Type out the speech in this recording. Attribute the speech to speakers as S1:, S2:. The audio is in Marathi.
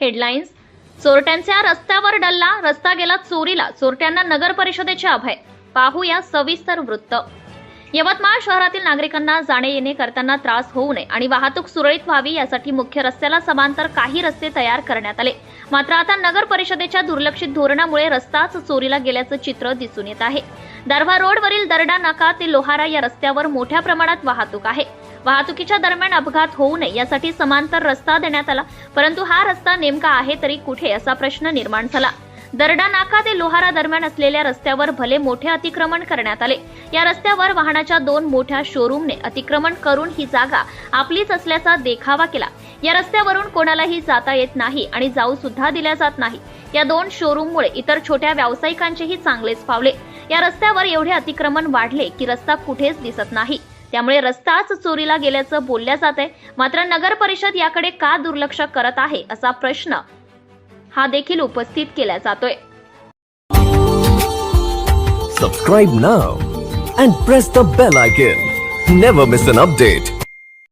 S1: हेडलाईन्स. चोरट्यांच्या रस्त्यावर डल्ला रस्ता गेला चोरीला. चोरट्यांना नगर परिषदेचे अभय. पाहूया सविस्तर वृत्त. यवतमाळ शहरातील नागरिकांना जाणे येणे करताना त्रास होऊ नये आणि वाहतूक सुरळीत व्हावी यासाठी मुख्य रस्त्याला समांतर काही रस्ते तयार करण्यात आले. मात्र आता नगर परिषदेच्या दुर्लक्षित धोरणामुळे रस्ताच चोरीला गेल्याचं चित्र दिसून येत आहे. दारव्हा रोडवरील दरडा नाका ते लोहारा या रस्त्यावर मोठ्या प्रमाणात वाहतूक आहे. वाहतुकीच्या दरम्यान अपघात होऊ नये यासाठी समांतर रस्ता देण्यात आला. परंतु हा रस्ता नेमका आहे तरी कुठे असा प्रश्न निर्माण झाला. दरडा नाका ते लोहारा दरम्यान असलेल्या रस्त्यावर भले मोठे अतिक्रमण करण्यात आले. या रस्त्यावर वाहनाच्या दोन मोठ्या शोरूमने अतिक्रमण करून ही जागा आपलीच असल्याचा देखावा केला. या रस्त्यावरून कोणालाही जाता येत नाही आणि जाऊ सुद्धा दिल्या जात नाही. या दोन शोरूममुळे इतर छोट्या व्यावसायिकांचेही चांगलेच फावले या रस्त्यावर एवढे अतिक्रमण वाढले की रस्ता कुठेच दिसत नाही. त्यामुळे रस्ताच चोरीला गेल्याचं बोलल्या जात आहे. मात्र नगर परिषद याकडे का दुर्लक्ष करत आहे असा प्रश्न हा देखील उपस्थित केला जातोय.
S2: Subscribe now and press the bell icon never miss an update